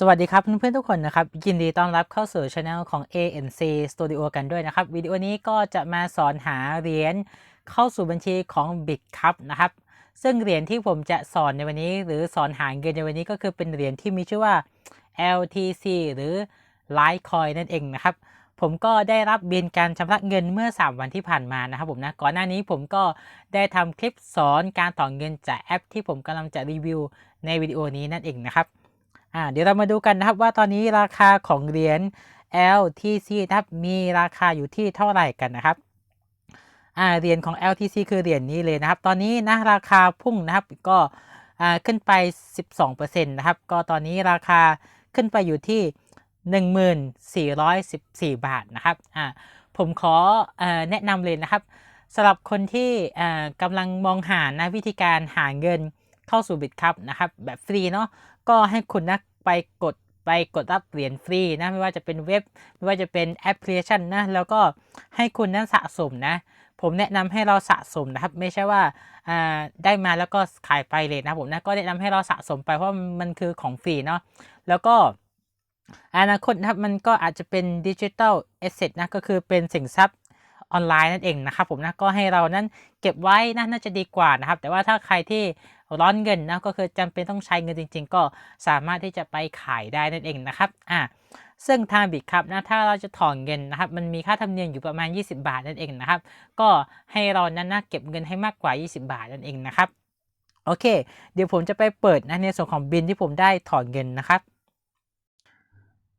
สวัสดีครับเพื่อนๆทุกคนนะครับ ยินดีต้อนรับเข้าสู่ช anel ของ ANC Studio กันด้วยนะครับ วิดีโอนี้ก็จะมาสอนหาเหรียญเข้าสู่บัญชีของ Big Cup นะครับ ซึ่งเหรียญที่ผมจะสอนในวันนี้ หรือสอนหาเงินในวันนี้ก็คือเป็นเหรียญที่มีชื่อว่า LTC หรือ Litecoin นั่นเองนะครับ ผมก็ได้รับบินการชำระเงินเมื่อ 3 วันที่ผ่านมานะครับผมนะก่อนหน้านี้ผมก็ได้ทำคลิปสอนการต่อเงินจากแอปที่ผมกำลังจะรีวิวในวิดีโอนี้นั่นเองนะครับ อ่าเดี๋ยวเรามาดูกันนะครับว่าตอนนี้ราคาของเหรียญ LTC นะครับมีราคาอยู่ที่เท่าไหร่กันนะครับอ่าเหรียญของ LTC คือเหรียญนี้เลยนะครับ ตอนนี้นะราคาพุ่งนะครับก็อ่าขึ้นไป 12%นะครับก็ตอนนี้ราคาขึ้นไปอยู่ที่ 1414 บาทนะครับอ่าผมขออแนะนำเลยนะครับสำหรับคนที่กำลังมองหานะวิธีการหาเงินเข้าสู่บิตครับนะครับแบบฟรีเนาะก็ให้คุณนะ ไปกดไปกดรับเหรียญฟรีนะไม่ว่าจะเป็นเว็บ ไม่ว่าจะเป็นแอปพลิเคชันนะแล้วก็ให้คุณนั้นสะสมนะ ผมแนะนำให้เราสะสมนะครับ ไม่ใช่ว่าได้มาแล้วก็ขายไปเลยนะผมนะก็แนะนำให้เราสะสมไปเพราะมันคือของฟรีเนาะแล้วก็อนาคตนะครับมันก็อาจจะเป็นดิจิทัลเอเซทนะก็คือเป็นสินทรัพย์ออนไลน์นั่นเองนะครับผมนะก็ให้เรานั้นเก็บไว้นะน่าจะดีกว่านะครับ แต่ว่าถ้าใครที่ ร้อนเงินนะก็คือจำเป็นต้องใช้เงินจริง ๆ ก็สามารถที่จะไปขายได้นั่นเองนะครับอ่าซึ่งทางบิตครับนะถ้าเราจะถอนเงินนะครับมันมีค่าธรรมเนียมอยู่ประมาณ 20 บาทนั่นเองนะครับก็ให้เรานั้นนะเก็บเงินให้มากกว่า 20 บาทนั่นเองนะครับโอเค เดี๋ยวผมจะไปเปิดนะในส่วนของบินที่ผมได้ถอนเงินนะครับ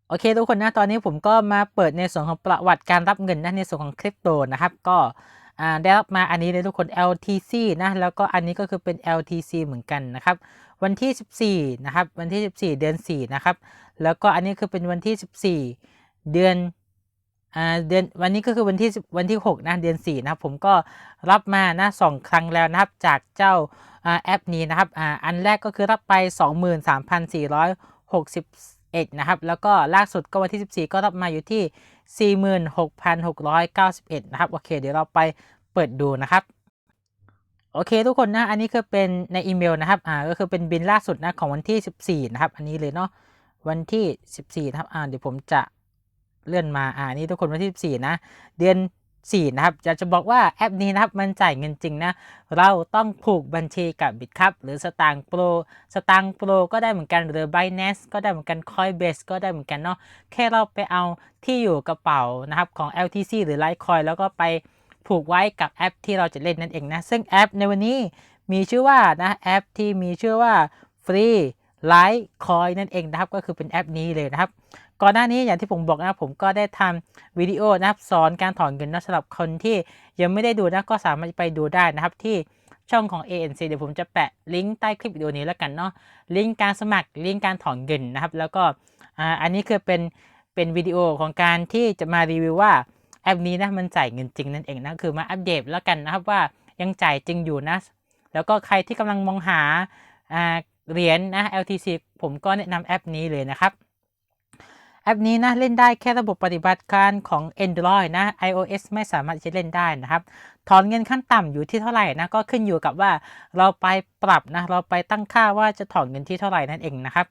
โอเคทุกคนนะตอนนี้ผมก็มาเปิดในส่วนของประวัติการรับเงินนะในส่วนของคริปโตนะครับก็ ได้รับมาอันนี้เลยทุกคน LTC นะแล้วก็อันนี้ก็คือเป็น LTC เหมือนกันนะครับวันที่ 14นะครับวันที่ 14 เดือน4นะครับแล้วก็อันนี้คือเป็นวันที่ 14 เดือนอ่าเดือนวันนี้ก็คือวันที่วันที่6นะเดือน4นะครับผมก็รับมานะสองครั้งแล้วนะครับจากเจ้าแอปนี้นะครับอ่าอันแรกก็คือรับไป 23,460 1นะครับแล้วก็ล่าสุดก็วันที่ 14 ก็รับมาอยู่ที่ 46,691นะครับโอเค เดี๋ยวเราไปเปิดดูนะครับโอเคทุกคนนะอันนี้คือเป็นในอีเมลนะครับอ่าก็คือเป็นบินล่าสุดนะของวันที่ 14นะครับอันนี้เลยเนาะวันที่ 14นะครับอ่าเดี๋ยวผมจะเลื่อนมาอ่านี่ทุกคนวันที่ 14 นะ เดือน 4 นะครับจะจะบอกว่าแอปนี้นะครับมันจ่ายเงินจริงนะ เราต้องผูกบัญชีกับบิตครับหรือสตางค์โปรสตางค์โปรก็ได้เหมือนกันหรือ Binance ก็ได้เหมือนกัน Coinbase ก็ได้เหมือนกันเนาะแค่เราไปเอาที่อยู่กระเป๋านะครับของ LTC หรือ Litecoin แล้วก็ไปผูกไว้กับแอปที่เราจะเล่นนั่นเองนะ ซึ่งแอปในวันนี้มีชื่อว่านะแอปที่มีชื่อว่า Free Litecoin นั่นเองนะครับก็คือเป็นแอปนี้เลยนะครับ ก่อนหน้านี้อย่างที่ผมบอกนะผมก็ได้ทำวิดีโอนะครับสอนการถอนเงินนะสำหรับคนที่ยังไม่ได้ดูนะก็สามารถไปดูได้นะครับที่ช่องของ ANC เดี๋ยวผมจะแปะลิงก์ใต้คลิปวิดีโอนี้แล้วกันเนาะลิงก์การสมัครลิงก์การถอนเงินนะครับ แล้วก็อันนี้คือเป็นเป็นวิดีโอของการที่จะมารีวิวว่าแอปนี้นะมันจ่ายเงินจริงนั่นเองนะคือมาอัปเดตแล้วกันนะครับว่ายังจ่ายจริงอยู่นะ แล้วก็ใครที่กำลังมองหาเหรียญนะ LTC ผมก็แนะนำแอปนี้เลยนะครับ แอปนี้นะเล่นได้แค่ระบบปฏิบัติการของ Android นะ iOS ไม่สามารถจะเล่นได้นะครับ ถอนเงินขั้นต่ำอยู่ที่เท่าไหร่นะก็ขึ้นอยู่กับว่าเราไปปรับนะเราไปตั้งค่าว่าจะถอนเงินที่เท่าไหร่นั่นเองนะครับ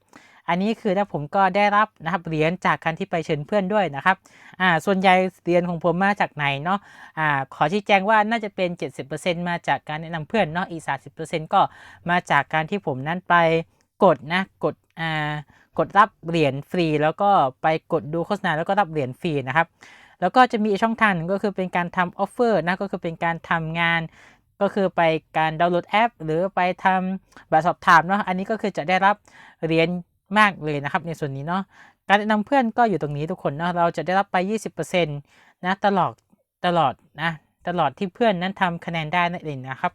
อันนี้คือถ้าผมก็ได้รับนะครับเหรียญจากการที่ไปเชิญเพื่อนด้วยนะครับอ่าส่วนใหญ่เหรียญของผมมาจากไหนเนาะอ่าขอชี้แจงว่าน่าจะเป็น 70%มาจากการแนะนำเพื่อนเนาะอีก30%ก็มาจากการที่ผมนั้นไปกดนะกดอ่า กดรับเหรียญฟรี แล้วก็ไปกดดูโฆษณาแล้วก็รับเหรียญฟรีนะครับ แล้วก็จะมีช่องทางนึงก็คือเป็นการทำออฟเฟอร์นะก็คือเป็นการทำงาน ก็คือไปการดาวน์โหลดแอป หรือไปทำแบบสอบถามเนาะอันนี้ก็คือจะได้รับเหรียญมากเลยนะครับ ในส่วนนี้เนาะการแนะนำเพื่อนก็อยู่ตรงนี้ทุกคนเนาะเราจะได้รับไป 20%นะตลอดตลอดนะตลอดที่เพื่อนนั้นทำคะแนนได้นั่นเองนะครับ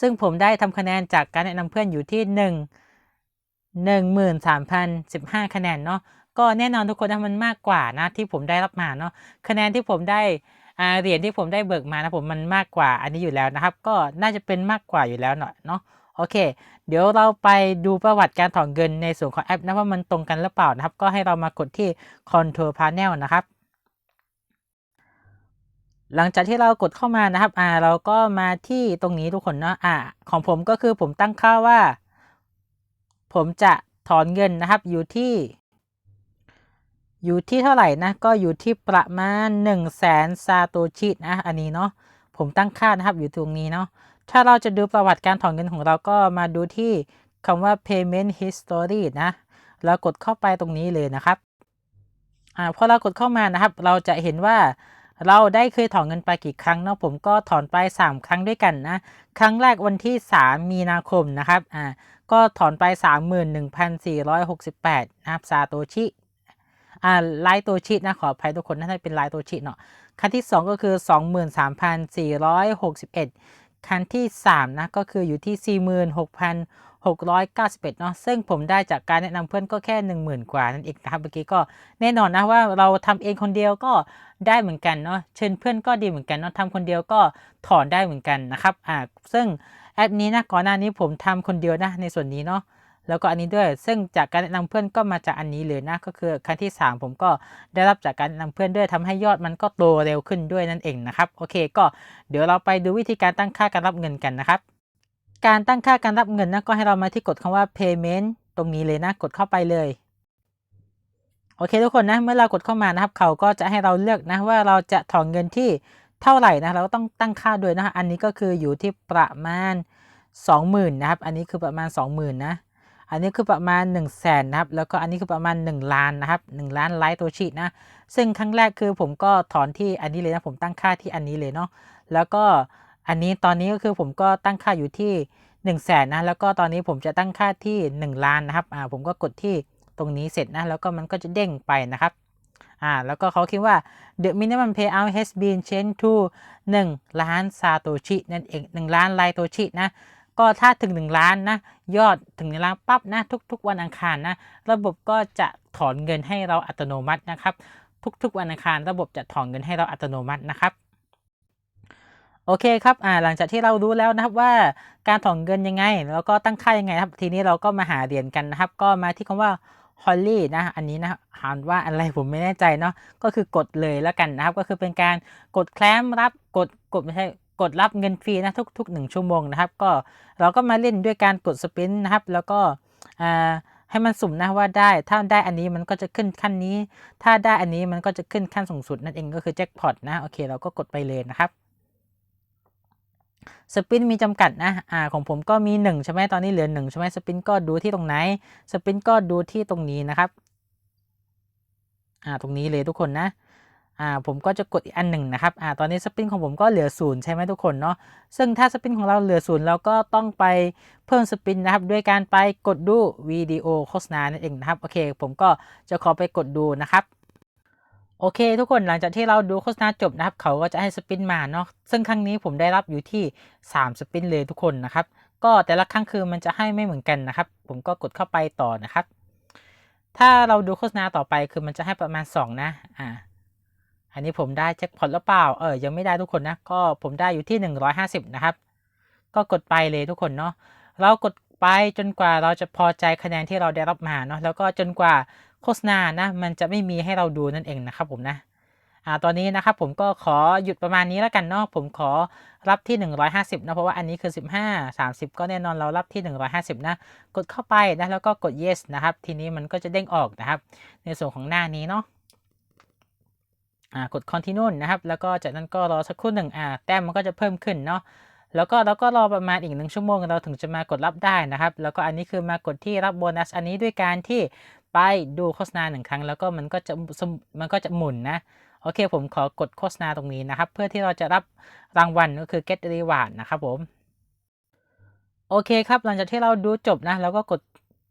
ซึ่งผมได้ทำคะแนนจากการแนะนำเพื่อนอยู่ที่ 1 13,015 คะแนนเนาะก็แน่นอนทุกคนนะมันมากกว่านะที่ผมได้รับมาเนาะคะแนนที่ผมได้เหรียญที่ผมได้เบิกมานะผมมันมากกว่าอันนี้อยู่แล้วนะครับ ก็น่าจะเป็นมากกว่าอยู่แล้วหน่อยเนาะโอเค เดี๋ยวเราไปดูประวัติการถอนเงินในส่วนของแอปนะว่ามันตรงกันหรือเปล่านะครับ ก็ให้เรามากดที่ Control Panel นะครับ หลังจากที่เรากดเข้ามานะครับอ่าเราก็มาที่ตรงนี้ทุกคนเนาะอ่าของผมก็คือผมตั้งค่าว่า ผมจะถอนเงินนะครับอยู่ที่ อยู่ที่เท่าไหร่นะ ก็อยู่ที่ประมาณ 1 0 0 0 0แสนซาโตชินะ อันนี้เนาะผมตั้งค่านะครับอยู่ตรงนี้เนาะถ้าเราจะดูประวัติการถอนเงินของเราก็มาดูที่คำว่า payment history นะแล้วกดเข้าไปตรงนี้เลยนะครับอ่าพอเรากดเข้ามานะครับ เราจะเห็นว่า เราได้เคยถอนเงินไปกี่ครั้งเนาะผมก็ถอนไป 3 ครั้งด้วยกันนะ ครั้งแรกวันที่ 3 มีนาคมนะครับอ่าก็ถอนไป 31,468 นะครับซาโตชิอ่าไลโตชินะขออภัยทุกคนนะถ้าเป็นไลโตชิเนาะครั้งที่ 2 ก็คือ 23,461ครั้งที่ 3 นะ ก็คืออยู่ที่ 691เนาะซึ่งผมได้จากการแนะนำเพื่อนก็แค่ 10,000 กว่านั่นเองนะครับเมื่อกี้ก็แน่นอนนะว่าเราทำเองคนเดียวก็ได้เหมือนกันเนาะเชิญเพื่อนก็ดีเหมือนกันเนาะทำคนเดียวก็ถอนได้เหมือนกันนะครับอ่าซึ่งแอปนี้นะก่อนหน้านี้ผมทำคนเดียวนะในส่วนนี้เนาะแล้วก็อันนี้ด้วย ซึ่งจากการแนะนำเพื่อนก็มาจากอันนี้เลยนะ ก็คือครั้งที่ 3 ผมก็ได้รับจากการแนะนำเพื่อนด้วยทำให้ยอดมันก็โตเร็วขึ้นด้วยนั่นเองนะครับ โอเค ก็เดี๋ยวเราไปดูวิธีการตั้งค่าการรับเงินกันนะครับ การตั้งค่าการรับเงินนะก็ให้เรามาที่กดคำว่า payment ตรงนี้เลยนะ กดเข้าไปเลยโอเคทุกคนนะเมื่อเรากดเข้ามานะครับ เขาก็จะให้เราเลือกนะว่าเราจะถอนเงินที่เท่าไหร่นะเราก็ต้องตั้งค่าด้วยนะอันนี้ก็คืออยู่ที่ประมาณ 20,000นะครับ อันนี้คือประมาณ 20,000นะอันนี้คือประมาณ 1 0 0 0 0แสนนะครับ แล้วก็อันนี้คือประมาณ 1 ล้านนะครับ 1 ล้านไลท์ตัวชีตนะ ซึ่งครั้งแรกคือผมก็ถอนที่อันนี้เลยนะ ผมตั้งค่าที่อันนี้เลยเนาะ แล้วก็ อันนี้ตอนนี้ก็คือผมก็ตั้งค่าอยู่ที่1 0 0 0 0แสนนะแล้วก็ตอนนี้ผมจะตั้งค่าที่ 1 ล้านนะครับอ่าผมก็กดที่ตรงนี้เสร็จนะแล้วก็มันก็จะเด้งไปนะครับอ่าแล้วก็เขาคิดว่า the minimum payout has been changed to 1 ล้านซาโตชินั่นเอง1ล้านไลโตชินะก็ถ้าถึง 1 ล้านนะยอดถึง1ล้านปั๊บนะทุก ๆ วันอังคารนะระบบก็จะถอนเงินให้เราอัตโนมัตินะครับ ทุก ๆ วันอังคาร ระบบจะถอนเงินให้เราอัตโนมัตินะครับ โอเคครับอ่าหลังจากที่เรารู้แล้วนะครับว่าการถอนเงินยังไง แล้วก็ตั้งค่ายังไงครับ ทีนี้เราก็มาหาเหรียญกันนะครับ ก็มาที่คำว่า Holly นะ อันนี้นะอ่านว่าอะไรผมไม่แน่ใจเนาะ ก็คือกดเลยแล้วกันนะครับ ก็คือเป็นการกดแคลมรับกดกดไม่ใช่กดรับเงินฟรีนะทุกๆ1ชั่วโมงนะครับ ก็เราก็มาเล่นด้วยการกดสปินนะครับ แล้วก็อ่าให้มันสุ่มนะว่าได้ ถ้าได้อันนี้มันก็จะขึ้นขั้นนี้ ถ้าได้อันนี้มันก็จะขึ้นขั้นสูงสุดนั่นเองก็คือแจ็คพอตนะ โอเค เราก็กดไปเลยนะครับ สปินมีจำกัดนะอ่าของผมก็มี 1 ใช่ไหมตอนนี้เหลือ 1 ใช่ไหมสปินก็ดูที่ตรงไหน สปินก็ดูที่ตรงนี้นะครับอ่าตรงนี้เลยทุกคนนะอ่าผมก็จะกดอีกอันหนึ่งนะครับอ่าตอนนี้สปินของผมก็เหลือศูนย์ใช่ไหมทุกคนเนาะซึ่งถ้าสปินของเราเหลือศูนย์เราก็ต้องไปเพิ่มสปินนะครับ ด้วยการไปกดดูวิดีโอโฆษณานั่นเองนะครับโอเค ผมก็จะขอไปกดดูนะครับ โอเคทุกคนหลังจากที่เราดูโฆษณาจบนะครับ เขาก็จะให้สปินมาเนาะซึ่งครั้งนี้ผมได้รับอยู่ที่ 3 สปินเลยทุกคนนะครับ ก็แต่ละครั้งคือมันจะให้ไม่เหมือนกันนะครับ ผมก็กดเข้าไปต่อนะครับ ถ้าเราดูโฆษณาต่อไปคือมันจะให้ประมาณ 2 นะอ่าอันนี้ผมได้แจ็คพอตหรือเปล่าเออยังไม่ได้ทุกคนนะก็ผมได้อยู่ที่ 150 นะครับ ก็กดไปเลยทุกคนเนาะเรากดไปจนกว่าเราจะพอใจคะแนนที่เราได้รับมาเนาะแล้วก็จนกว่า โฆษณานะมันจะไม่มีให้เราดูนั่นเองนะครับผมนะอ่าตอนนี้นะครับผมก็ขอหยุดประมาณนี้แล้วกันเนาะผมขอรับที่ 150นะเพราะว่าอันนี้คือ 15 30 ก็แน่นอนเรารับที่ 150 นะ กดเข้าไปนะแล้วก็กด yes นะครับ ทีนี้มันก็จะเด้งออกนะครับ ในส่วนของหน้านี้เนาะอ่ากด continue นะครับ แล้วก็จากนั้นก็รอสักครู่หนึ่งอ่าแต้มมันก็จะเพิ่มขึ้นเนาะแล้วก็เราก็รอประมาณอีกหนึ่งชั่วโมงเราถึงจะมากดรับได้นะครับ แล้วก็อันนี้คือมากดที่รับโบนัสอันนี้ด้วยการที่ ไปดูโฆษณาหนึ่งครั้ง แล้วก็มันก็จะมันก็จะหมุนนะโอเคผมขอกดโฆษณาตรงนี้นะครับ เพื่อที่เราจะรับรางวัลก็คือ get reward นะครับผม โอเคครับ หลังจากที่เราดูจบนะเราก็กด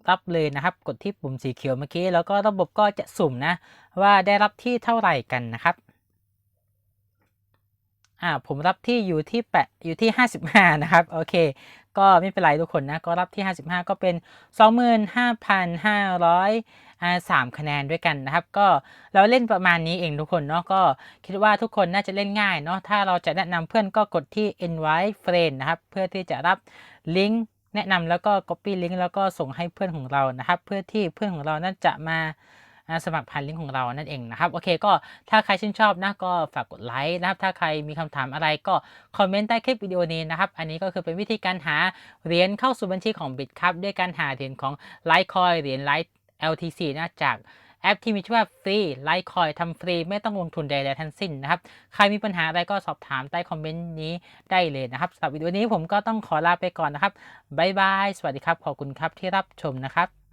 รับเลยนะครับ กดที่ปุ่มสีเขียวเมื่อกี้ แล้วก็ระบบก็จะสุ่มนะ ว่าได้รับที่เท่าไหร่กันนะครับอ่าผมรับที่อยู่ที่แปะอยู่ที่ 55 นะครับ โอเค ก็ไม่เป็นไรทุกคนนะ ก็รับที่ 55 ก็เป็น 25,500อ่า3คะแนนด้วยกันนะครับ ก็เราเล่นประมาณนี้เองทุกคนเนาะก็คิดว่าทุกคนน่าจะเล่นง่ายเนาะถ้าเราจะแนะนำเพื่อนก็กดที่ invite friend นะครับ เพื่อที่จะรับลิงก์แนะนำแล้วก็ copy ลิงก์แล้วก็ส่งให้เพื่อนของเรานะครับ เพื่อที่เพื่อนของเรานั้นจะมา สมัครผ่านลิงก์ของเรานั่นเองนะครับโอเคก็ถ้าใครชื่นชอบนะก็ฝากกดไลค์นะครับถ้าใครมีคำถามอะไรก็คอมเมนต์ใต้คลิปวิดีโอนี้นะครับอันนี้ก็คือเป็นวิธีการหาเหรียญเข้าสู่บัญชีของ b i t ครับด้วยการหาเหรียญของ Litecoin เหรียญ Lite LTC นะจากแอปที่มีชื่อว่าฟรีไลท์คอยทำฟรีไม่ต้องลงทุนใดๆทั้งสิ้นนะครับ ใครมีปัญหาอะไรก็สอบถามใต้คอมเมนต์นี้ได้เลยนะครับสำหรับวิดีโอนี้ผมก็ต้องขอลาไปก่อนนะครับ บ๊ายบาย สวัสดีครับ ขอบคุณครับที่รับชมนะครับ